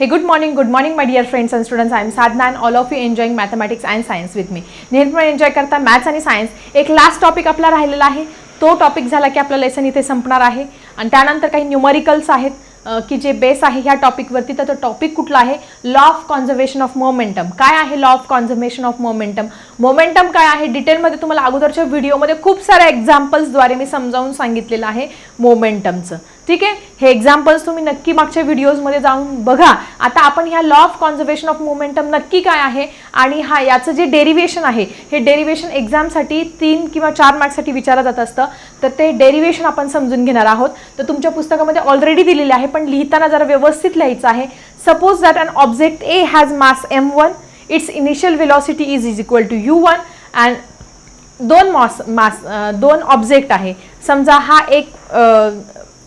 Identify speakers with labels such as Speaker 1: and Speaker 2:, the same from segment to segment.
Speaker 1: Hey good morning good morning my dear friends and students I am Sadhna and all of you enjoying mathematics and science with me नेहमी enjoy करता maths आणि science एक last topic आपला राहिलेला आहे. तो topic झाला की आपलं लेसन इथे संपणार आहे. आणि त्यानंतर काही न्यूमरिकल्स आहेत की जे बेस आहे ह्या टॉपिकवरती तर तो टॉपिक कुठला आहे? Law of conservation of momentum काय आहे law of conservation of momentum momentum काय आहे? डिटेलमध्ये तुम्हाला अगोदरच्या व्हिडिओमध्ये खूप साऱ्या एक्झाम्पल्सद्वारे मी समजावून सांगितलेलं आहे मोमेंटमचं ठीक आहे? हे एक्झाम्पल्स तुम्ही नक्की मागच्या व्हिडिओजमध्ये जाऊन बघा. आता आपण ह्या law of conservation of momentum नक्की काय आहे? आणि हा याचं जे डेरिवेशन आहे हे डेरिवेशन एक्झामसाठी तीन किंवा चार मार्क्ससाठी विचारलं जात असतं. तर ते डेरिवेशन आपण समजून घेणार आहोत. तर तुमच्या पुस्तकामध्ये ऑलरेडी दिलेले आहे पण लिहिताना जरा व्यवस्थित लिहायचं आहे. Suppose that an object A has mass M one its initial velocity is is equal to U one and दोन मॉस मास दोन ऑब्जेक्ट आहे. समजा हा एक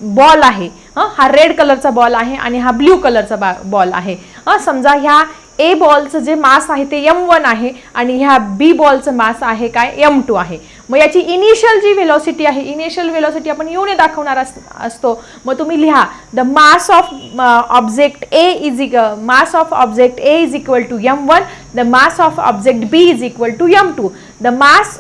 Speaker 1: बॉल आहे. हं, हा रेड कलरचा बॉल आहे आणि हा ब्ल्यू कलरचा बॉल आहे. समजा ह्या ए बॉलचं जे मास आहे ते एम वन आहे आणि ह्या बी बॉलचं मास आहे काय? एम टू आहे. मग याची इनिशियल जी वेलॉसिटी आहे इनिशियल वेलॉसिटी आपण युने दाखवणार अस असतो. मग तुम्ही लिहा the mass of object A is mass of object A is equal to M one the mass of object B is equal to M two the mass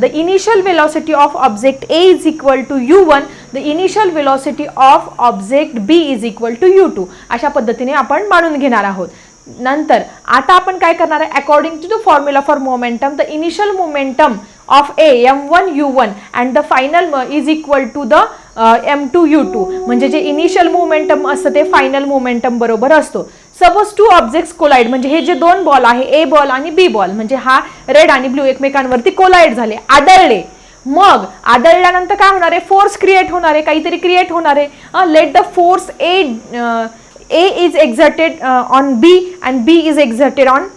Speaker 1: the initial velocity of object A is equal to U one the initial velocity of object B is equal to U two अशा पद्धतीने आपण मानून घेणार आहोत. नंतर आता आपण काय करणार आहे? According to the formula for momentum the initial momentum of A M one U one and the final is equal to the M two U two म्हणजे जे इनिशियल मोमेंटम असतं ते फायनल मोमेंटम बरोबर असतो. सपोज टू ऑब्जेक्ट्स कोलाइड म्हणजे हे जे दोन बॉल आहे ए बॉल आणि बी बॉल म्हणजे हा रेड आणि ब्ल्यू एकमेकांवरती कोलाइड झाले आदळले. मग आदळल्यानंतर काय होणार आहे? फोर्स क्रिएट होणार आहे काहीतरी क्रिएट होणार आहे. Let the force A A is exerted on B and B is exerted on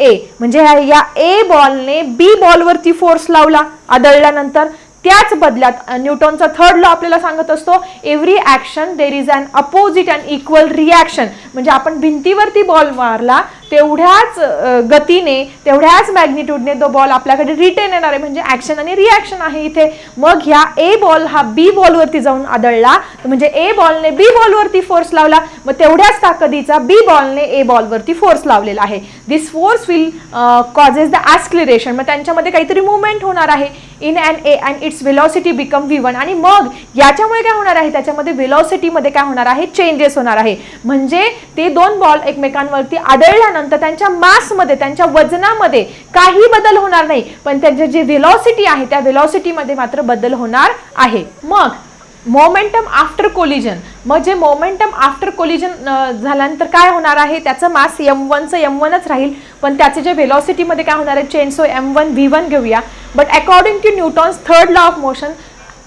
Speaker 1: A म्हणजे या ए बॉलने बी बॉलवरती फोर्स लावला आदळल्यानंतर त्याच बदल्यात न्यूटॉनचा न्यूटनचा थर्ड लॉ आपल्याला सांगत असतो every action there is an opposite and equal reaction म्हणजे आपण भिंतीवरती बॉल मारला तेवढ्याच गतीने तेवढ्याच मॅग्निट्यूडने तो बॉल आपल्याकडे रिटर्न येणार आहे. म्हणजे ॲक्शन आणि रिॲक्शन आहे इथे. मग ह्या ए बॉल हा बी बॉलवरती जाऊन आदळला. म्हणजे ए बॉलने बी बॉलवरती फोर्स लावला. मग तेवढ्याच ताकदीचा बी बॉलने ए बॉलवरती फोर्स लावलेला आहे. This force will causes the acceleration मग त्यांच्यामध्ये काहीतरी मुवमेंट होणार आहे. In and A and its velocity become V one आणि मग याच्यामुळे काय होणार आहे? त्याच्यामध्ये वेलॉसिटीमध्ये काय होणार आहे? चेंजेस होणार आहे. म्हणजे ते दोन बॉल एकमेकांवरती आदळल्यानंतर त्यांच्या मासमध्ये त्यांच्या वजनामध्ये काही बदल होणार नाही. पण त्यांच्या जी वेलॉसिटी आहे त्या वेलॉसिटीमध्ये मात्र बदल होणार आहे. मग मोमेंटम आफ्टर कोलिजन मग जे मोमेंटम आफ्टर कोलिजन झाल्यानंतर काय होणार आहे? त्याचं मास एम वनचं एम वनच राहील. पण त्याचे जे वेलॉसिटीमध्ये काय होणार आहे? Change so M one V one घेऊया. But according to Newton's third law of motion,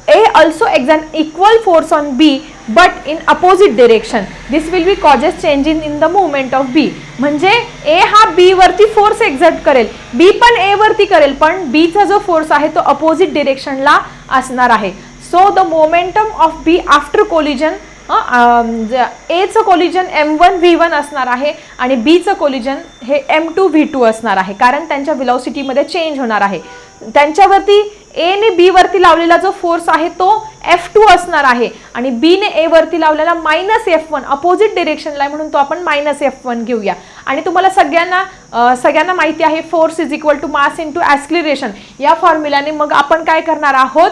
Speaker 1: A also exert equal force on B but in opposite direction. This will be causes change in, in the movement of B. म्हणजे A हा B वरती force exert करेल B पण A वरती करेल पण B चा जो फोर्स आहे तो अपोजिट डिरेक्शनला असणार आहे so the momentum of B after collision एचं collision M one V one असणार आहे आणि बीचं कोलिजन हे एम टू व्ही टू असणार आहे. कारण त्यांच्या विलॉसिटीमध्ये चेंज होणार आहे. त्यांच्यावरती एने बीवरती लावलेला जो फोर्स आहे तो एफ टू असणार आहे. आणि बीने एवरती लावलेला मायनस एफ वन अपोजिट डिरेक्शनला आहे म्हणून तो आपण मायनस एफ वन घेऊया. आणि तुम्हाला सगळ्यांना सगळ्यांना माहिती आहे force is equal to mass into acceleration या फॉर्म्युलाने मग आपण काय करणार आहोत?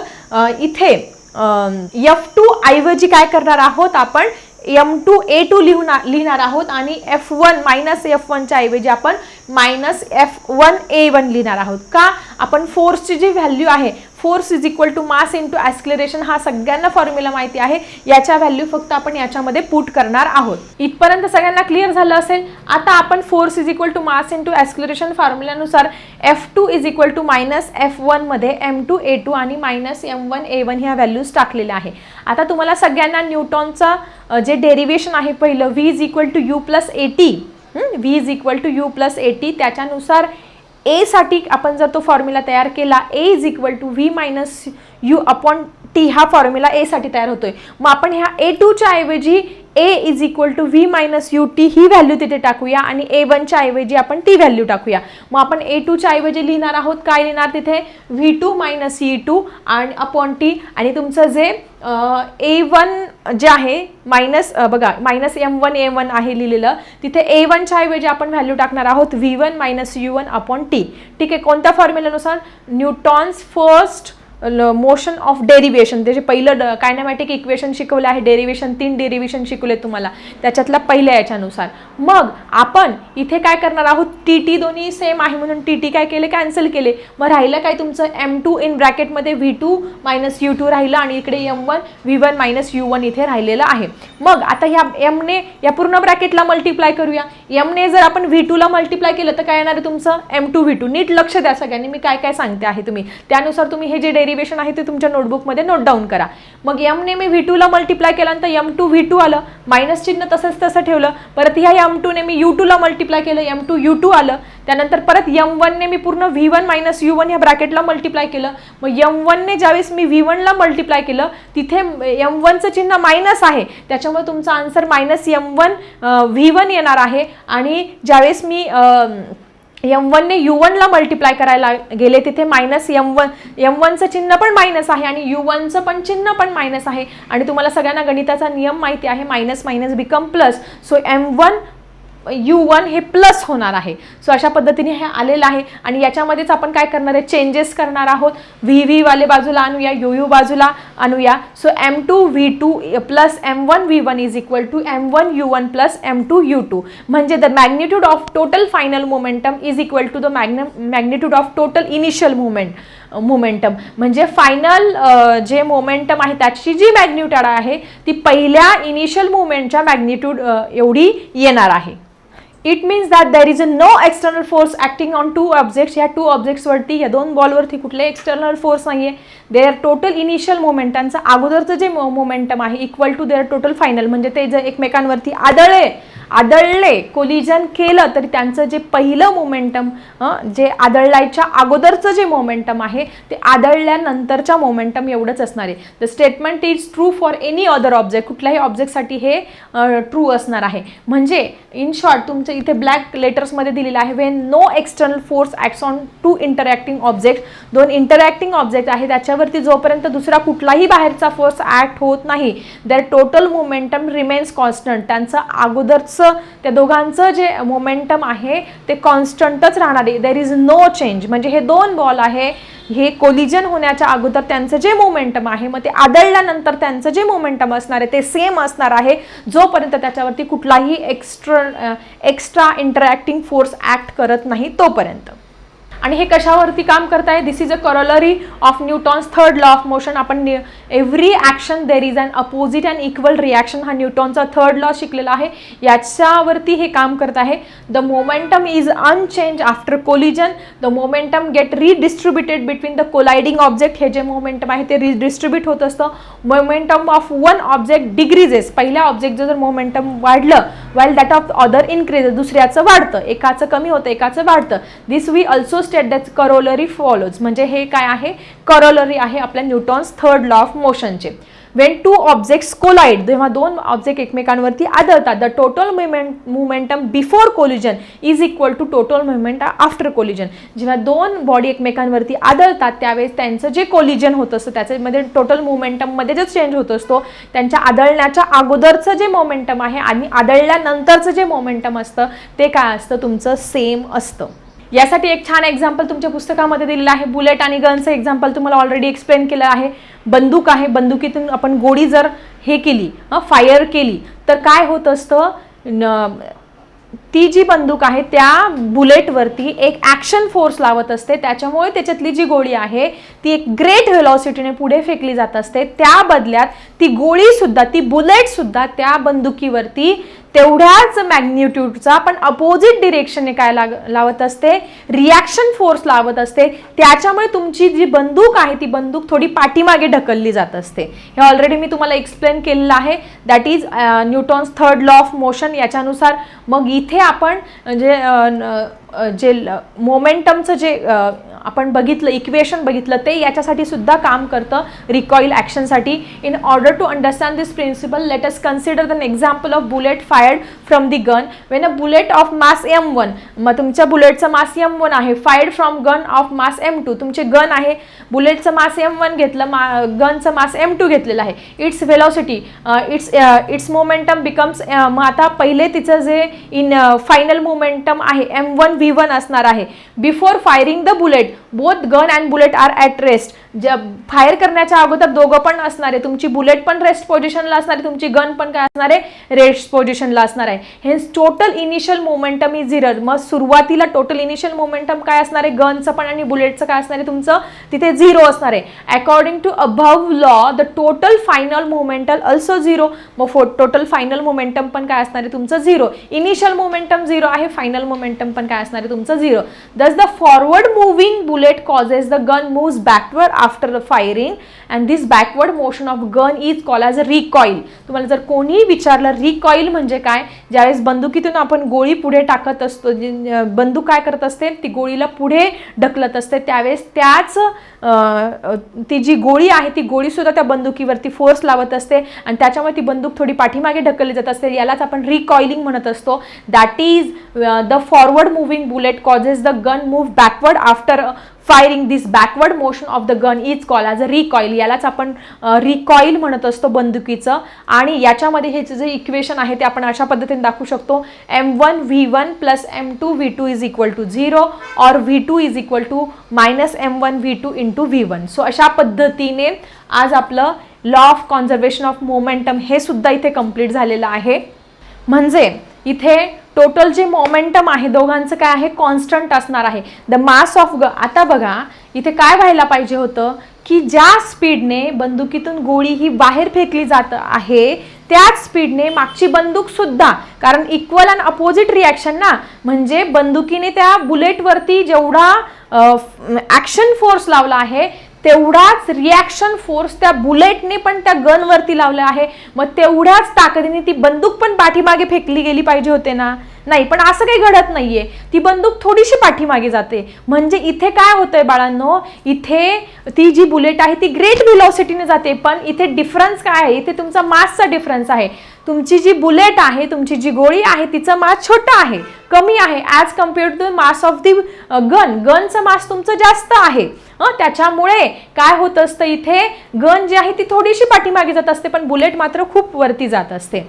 Speaker 1: इथे एफ टू ऐवजी काय करणार आहोत आपण? एम टू ए टू लिहून लिहिणार आहोत आणि एफ वन मायनस एफ वनच्या ऐवजी आपण minus F one A one लिहिणार आहोत. का? आपण फोर्सची जी व्हॅल्यू आहे force is equal to mass into acceleration हा सगळ्यांना फॉर्म्युला माहिती आहे. याच्या व्हॅल्यू फक्त आपण याच्यामध्ये पुट करणार आहोत. इथपर्यंत सगळ्यांना क्लिअर झालं असेल? आता आपण force is equal to mass into acceleration फॉर्म्युल्यानुसार F two is equal to minus F वनमध्ये एम टू ए टू आणि minus M one A one ह्या व्हॅल्यूज टाकलेल्या आहे. आता तुम्हाला सगळ्यांना न्यूटॉनचं जे डेरिव्हेशन आहे पहिलं V is equal to U plus AT V is equal to U plus A T त्याच्यानुसार एसाठी आपण जर तो फॉर्म्युला तयार केला A is equal to V minus U upon T हा फॉर्म्युला एसाठी तयार होतोय. मग आपण ह्या ए टूच्या ऐवजी A is equal to V minus U T he value तिथे टाकूया आणि ए वनच्या ऐवजी आपण ती व्हॅल्यू टाकूया. मग आपण ए टूच्या ऐवजी लिहिणार आहोत. काय लिहिणार तिथे? V two minus E two आणि अपॉन टी आणि तुमचं जे ए वन जे आहे मायनस बघा minus M one A one आहे लिहिलेलं. तिथे ए वनच्या ऐवजी आपण व्हॅल्यू टाकणार आहोत. V one minus U one upon T ठीक आहे कोणत्या फॉर्म्युलानुसार Newton's first motion of derivation त्याचे पहिलं कायनामॅटिक इक्वेशन शिकवलं आहे डेरिवेशन तीन डेरिवेशन शिकवले तुम्हाला. त्याच्यातला पहिल्या याच्यानुसार. मग आपण इथे काय करणार आहोत? टी टी दोन्ही सेम आहे म्हणून टी टी काय केले? कॅन्सल केले. मग राहिलं काय तुमचं? M two in ब्रॅकेटमध्ये V two minus U two राहिलं आणि इकडे M one V one minus U one इथे राहिलेलं आहे. मग आता ह्या एमने या पूर्ण ब्रॅकेटला मल्टिप्लाय करूया. एमने जर आपण व्ही टूला मल्टिप्लाय केलं तर काय येणार आहे तुमचं? एम टू व्ही टू नीट लक्ष द्या सगळ्यांनी. मी काय काय सांगते आहे तुम्ही. त्यानुसार तुम्ही हे जे डेरिवेशन आहे ते तुमच्या नोटबुकमध्ये नोट डाऊन करा. मग यमने मी व्ही टूला मल्टिप्लाय केल्यानंतर एम टू व्ही टू आलं मायनस चिन्ह तसंच तसं ठेवलं परत ह्या एम टूने मी यू टूला मल्टिप्लाय केलं एम टू यू टू आलं त्यानंतर परत यम वनने मी पूर्ण V one minus U one ह्या ब्रॅकेटला मल्टिप्लाय केलं. मग यम वनने ज्यावेळेस मी व्ही वनला मल्टिप्लाय केलं तिथे यम वनचं चिन्ह मायनस आहे. त्याच्यामुळे तुमचा answer minus M one V one येणार आहे. आणि ज्यावेळेस मी एम वनने यू वनला मल्टिप्लाय करायला गेले. तिथे मायनस एम वन एम वनचं चिन्ह पण मायनस आहे आणि यू वनचं पण चिन्ह पण मायनस आहे. आणि तुम्हाला सगळ्यांना गणिताचा नियम माहिती आहे minus minus become plus so M one U one हे प्लस होणार आहे. सो अशा पद्धतीने हे आलेलं आहे. आणि याच्यामध्येच आपण काय करणार आहे? चेंजेस करणार आहोत. व्ही व्ही वाले बाजूला आणूया यू यू बाजूला. आणूया so M two V two plus M one V one is equal to M one U one plus M two U two म्हणजे the magnitude of total final momentum is equal to the magn magnitude of total initial moment momentum म्हणजे final जे momentum आहे त्याची जी magnitude आहे ती पहिल्या initial मुवमेंटच्या magnitude एवढी येणार आहे. It means that there is a no external force acting on two objects या टू ऑब्जेक्ट्सवरती या दोन बॉलवरती कुठले एक्सटर्नल फोर्स नाही आहे देअर टोटल इनिशियल मोमेंटांचं अगोदरचं जे मोमेंटम आहे equal to their total final म्हणजे ते जर एकमेकांवरती आदळले आदळले कोलिजन केलं तरी त्यांचं जे पहिलं मोमेंटम जे आदळलायच्या अगोदरचं जे मोमेंटम आहे ते आदळल्यानंतरच्या मोमेंटम एवढंच असणार आहे. The statement is true for any other object कुठल्याही ऑब्जेक्टसाठी हे ट्रू असणार आहे. म्हणजे इन शॉर्ट तुमचं इथे ब्लॅक लेटर्समध्ये दिलेलं आहे. When no external force acts on two interacting object दोन इंटरॅक्टिंग ऑब्जेक्ट आहे त्याच्यावरती जोपर्यंत दुसरा कुठलाही बाहेरचा फोर्स ॲक्ट होत नाही there total momentum remains constant त्यांचं अगोदरचं त्या दोघांचं जे मोमेंटम आहे ते कॉन्स्टंटच राहणार आहे. देर इज नो चेंज म्हणजे हे दोन बॉल आहे. हे कोलिजन होण्याच्या अगोदर त्यांचं जे मोमेंटम आहे मग ते आदळल्यानंतर त्यांचं जे मोमेंटम असणार आहे ते सेम असणार आहे. जोपर्यंत त्याच्यावरती कुठलाही extra extra interacting force act करत नाही तोपर्यंत. आणि हे कशावरती काम करत आहे this is a corollary of Newton's third law of motion आपण every action there is and opposite and equal reaction हा न्यूटॉनचा थर्ड लॉ शिकलेला आहे. याच्यावरती हे काम करत आहे. The momentum is unchange after collision the momentum get redistributed between the colliding object हे जे मोमेंटम आहे ते रिडिस्ट्रीब्युट होत असतं. Momentum of one object decreases पहिल्या ऑब्जेक्टचं जर मोमेंटम वाढलं while that of other increase दुसऱ्याचं वाढतं. एकाचं कमी होतं एकाचं वाढतं. This we also state that corollary follows म्हणजे हे काय आहे? करोलरी आहे आपल्या न्यूटॉन्स थर्ड लॉ ऑफ मोशनचे वेन टू ऑब्जेक्ट्स कोलाइड जेव्हा दोन ऑब्जेक्ट एकमेकांवरती आदळतात the total movement momentum before collision is equal to total movement after collision जेव्हा दोन बॉडी एकमेकांवरती आदळतात त्यावेळेस त्यांचं जे कोलिजन होत असतं त्याच्यामध्ये टोटल मुवमेंटममध्ये जे चेंज होत असतो त्यांच्या आदळण्याच्या अगोदरचं जे मोमेंटम आहे आणि आदळल्यानंतरचं जे मोमेंटम असतं ते काय असतं? तुमचं सेम असतं. यासाठी एक छान एक्झाम्पल तुमच्या पुस्तकामध्ये दिलेलं आहे. बुलेट आणि गनचं एक्झाम्पल तुम्हाला ऑलरेडी एक्सप्लेन केलं आहे. बंदूक आहे. बंदुकीतून आपण गोळी जर हे केली फायर केली तर काय होत असतं? ती जी बंदूक आहे त्या बुलेटवरती एक ॲक्शन फोर्स लावत असते. त्याच्यामुळे त्याच्यातली जी गोळी आहे ती एक ग्रेट व्हेलॉसिटीने पुढे फेकली जात असते. त्या बदल्यात ती गोळीसुद्धा ती बुलेटसुद्धा त्या बंदुकीवरती तेवढ्याच मॅग्निट्यूडचा पण अपोजिट डिरेक्शनने काय लाग लावत असते रिॲक्शन फोर्स लावत असते. त्याच्यामुळे तुमची जी बंदूक आहे ती बंदूक थोडी पाठीमागे ढकलली जात असते. हे ऑलरेडी मी तुम्हाला एक्सप्लेन केलेलं आहे. That is Newton's third law of motion याच्यानुसार. मग इथे आपण म्हणजे, जे जे मोमेंटमचं जे आपण बघितलं इक्वेशन बघितलं ते याच्यासाठी सुद्धा काम करतं recoil ॲक्शनसाठी in order to understand this principle let us consider the example of bullet fired from the gun when a bullet of mass M one मग तुमच्या बुलेटचं मास एम वन आहे fired from gun of mass M two तुमचे gun आहे बुलेटचं mass M one घेतलं मा गनचं मास M two घेतलेलं आहे. Its velocity its its momentum becomes मग आता पहिले तिचं जे इन फायनल मोमेंटम आहे एम वन व्ही वन असणार आहे. Before firing the bullet both gun and bullet are at rest ज्या फायर करण्याच्या अगोदर दोघं पण असणार आहे. तुमची बुलेट पण रेस्ट पोझिशनला असणार आहे. तुमची गन पण काय असणार आहे? रेस्ट पोझिशनला असणार आहे. Hence total initial momentum is zero मग सुरुवातीला टोटल इनिशियल मोमेंटम काय असणार आहे? गनचं पण आणि बुलेटचं काय असणार आहे तुमचं? तिथे झिरो असणार आहे. According to above law the total final momentum also zero मग टोटल फायनल मोमेंटम पण काय असणार आहे? तुमचं झिरो इनिशियल मोमेंटम झिरो आहे. फायनल मोमेंटम पण काय असणार आहे? तुमचं zero thus the forward moving bullet causes the gun moves backward after the firing and this backward motion of gun is call as a recoil तुम्हाला जर कोणीही विचारलं रिकॉईल म्हणजे काय? ज्यावेळेस बंदुकीतून आपण गोळी पुढे टाकत असतो बंदूक काय करत असते? ती गोळीला पुढे ढकलत असते. त्यावेळेस त्याच ती जी गोळी आहे ती गोळी सुद्धा त्या बंदुकीवरती फोर्स लावत असते. आणि त्याच्यामुळे ती बंदूक थोडी पाठीमागे ढकलली जात असते. यालाच आपण रिकॉइलिंग म्हणत असतो. That is the forward moving bullet causes the gun move backward after firing this backward motion of the gun is call as a recoil यालाच आपण रिकॉईल म्हणत असतो बंदुकीचं. आणि याच्यामध्ये हे जे इक्वेशन आहे ते आपण अशा पद्धतीने दाखवू शकतो. M one V one plus M two V two is equal to zero or V two is equal to minus M one V two into V one so अशा पद्धतीने आज आपलं law of conservation of momentum हे सुद्धा इथे complete झालेलं आहे. म्हणजे इथे टोटल जे मोमेंटम आहे दोघांचं काय आहे? कॉन्स्टंट असणार आहे. द मास ऑफ ग आता बघा इथे काय व्हायला पाहिजे होतं? की ज्या स्पीडने बंदुकीतून गोळी ही बाहेर फेकली जात आहे त्याच स्पीडने मागची बंदूक सुद्धा कारण इक्वल अँड अपोजिट रिॲक्शन ना? म्हणजे बंदुकीने त्या बुलेटवरती जेवढा ॲक्शन फोर्स लावला आहे तेवढाच रिॲक्शन फोर्स त्या बुलेटने पण त्या गनवरती लावला आहे. मग तेवढ्याच ताकदीने ती बंदूक पण पाठीमागे फेकली गेली पाहिजे होते ना? नाही पण असं काही घडत नाहीये. ती बंदूक थोडीशी पाठीमागे जाते. म्हणजे इथे काय होतंय बाळांनो? इथे ती जी बुलेट आहे ती ग्रेट व्हिलॉसिटीने जाते पण इथे डिफरन्स काय आहे? इथे तुमचा मासचा डिफरन्स आहे. तुमची जी बुलेट आहे तुमची जी गोळी आहे तिचं मास छोटं आहे. कमी आहे as compare to mass of the gun गनचं मास तुमचं जास्त आहे. हं, त्याच्यामुळे काय होत असतं इथे? गन जी आहे ती थोडीशी पाठीमागे जात असते पण बुलेट मात्र खूप वरती जात असते.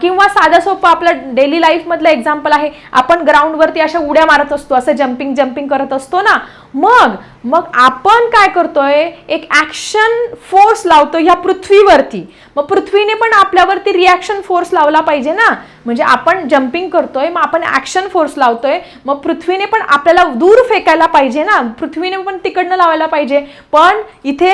Speaker 1: किंवा साधं सोपं आपलं डेली लाईफमधलं एक्झाम्पल आहे. आपण ग्राउंडवरती अशा उड्या मारत असतो असं जम्पिंग जम्पिंग करत असतो ना? मग मग आपण काय करतोय? एक ॲक्शन फोर्स लावतो ह्या पृथ्वीवरती. मग पृथ्वीने पण आपल्यावरती रिॲक्शन फोर्स लावला पाहिजे ना? म्हणजे आपण जम्पिंग करतोय मग आपण ॲक्शन ॲक्शन फोर्स लावतोय. मग पृथ्वीने पण आपल्याला दूर फेकायला पाहिजे ना. पृथ्वीने पण तिकडनं लावायला पाहिजे. पण इथे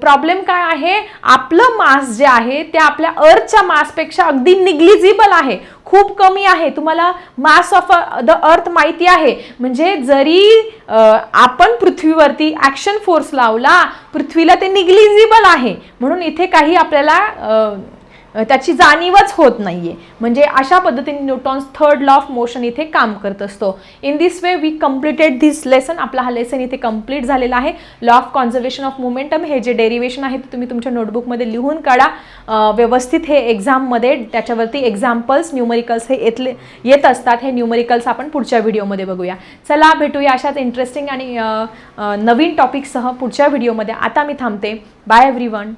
Speaker 1: प्रॉब्लेम काय आहे? आपलं मास जे आहे ते आपल्या अर्थच्या मासपेक्षा अगदी निग्लिजिबल आहे. खूप कमी आहे. तुम्हाला मास ऑफ द अर्थ माहिती आहे. म्हणजे जरी आपण पृथ्वीवरती ॲक्शन फोर्स लावला पृथ्वीला ते निग्लिजिबल आहे. म्हणून इथे काही आपल्याला त्याची जाणीवच होत नाहीये. म्हणजे अशा पद्धतीने Newton's third law of motion इथे काम करत असतो. In this way we completed this lesson आपला हा लेसन इथे कंप्लीट झालेला आहे. Law of conservation of momentum हे जे डेरिवेशन आहे ते तुम्ही तुमच्या नोटबुकमध्ये लिहून काढा. व्यवस्थित हे एक्झाममध्ये त्याच्यावरती एक्झाम्पल्स न्यूमरिकल्स हे येतले येत असतात. हे न्यूमरिकल्स आपण पुढच्या व्हिडिओमध्ये बघूया. चला भेटूया अशाच इंटरेस्टिंग आणि नवीन टॉपिकसह पुढच्या व्हिडिओमध्ये आता मी थांबते. Bye every one